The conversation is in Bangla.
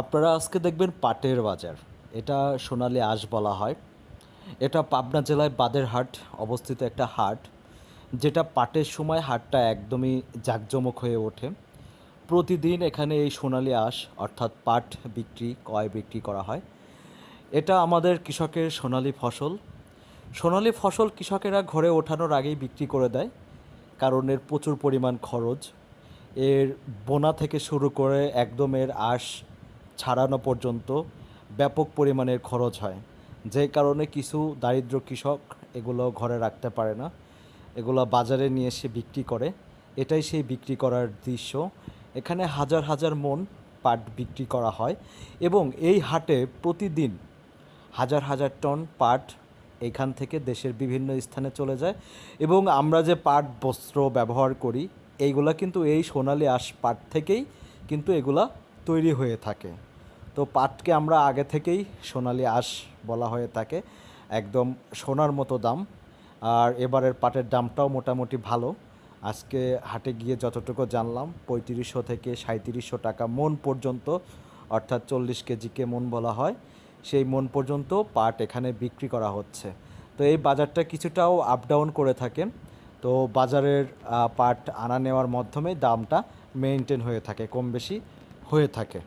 আপনারা আজকে দেখবেন পাটের বাজার। এটা সোনালি আঁশ বলা হয়। এটা পাবনা জেলায় বাদেরহাট অবস্থিত একটা হাট, যেটা পাটের সময় হাটটা একদমই জাঁকজমক হয়ে ওঠে। প্রতিদিন এখানে এই সোনালি আঁশ, অর্থাৎ পাট বিক্রি, কয় বিক্রি করা হয়। এটা আমাদের কৃষকের সোনালী ফসল। সোনালী ফসল কৃষকেরা ঘরে ওঠানোর আগেই বিক্রি করে দেয়, কারণ এর প্রচুর পরিমাণ খরচ। এর বোনা থেকে শুরু করে একদম এর আঁশ ছাড়ানো পর্যন্ত ব্যাপক পরিমাণের খরচ হয়। যে কারণে কিছু দারিদ্র কৃষক এগুলো ঘরে রাখতে পারে না। এগুলো বাজারে নিয়ে এসে বিক্রি করে। এটাই সেই বিক্রি করার দৃশ্য। এখানে হাজার হাজার মন পাট বিক্রি করা হয় এবং এই হাটে প্রতিদিন হাজার হাজার টন পাট এখান থেকে দেশের বিভিন্ন স্থানে চলে যায় এবং আমরা যে পাট, বস্ত্র ব্যবহার করি, এইগুলা কিন্তু এই সোনালি আঁশ পাট থেকেই কিন্তু এগুলা তৈরি হয়ে থাকে। তো পাটকে আমরা আগে থেকেই সোনালি আঁশ বলা হয়ে থাকে একদম সোনার মতো দাম। আর এবারের পাটের দামটাও মোটামুটি ভালো। আজকে হাটে গিয়ে যতটুকু জানলাম, পঁয়ত্রিশশো থেকে সাঁত্রিশশো টাকা মন পর্যন্ত, অর্থাৎ চল্লিশ কেজিকে মন বলা হয়, সেই মন পর্যন্ত পাট এখানে বিক্রি করা হচ্ছে। তো এই বাজারটা কিছুটাও আপ ডাউন করে থাকে। তো বাজারের পাট আনা নেওয়ার মাধ্যমে দামটা মেনটেন হয়ে থাকে কম বেশি হয়ে থাকে।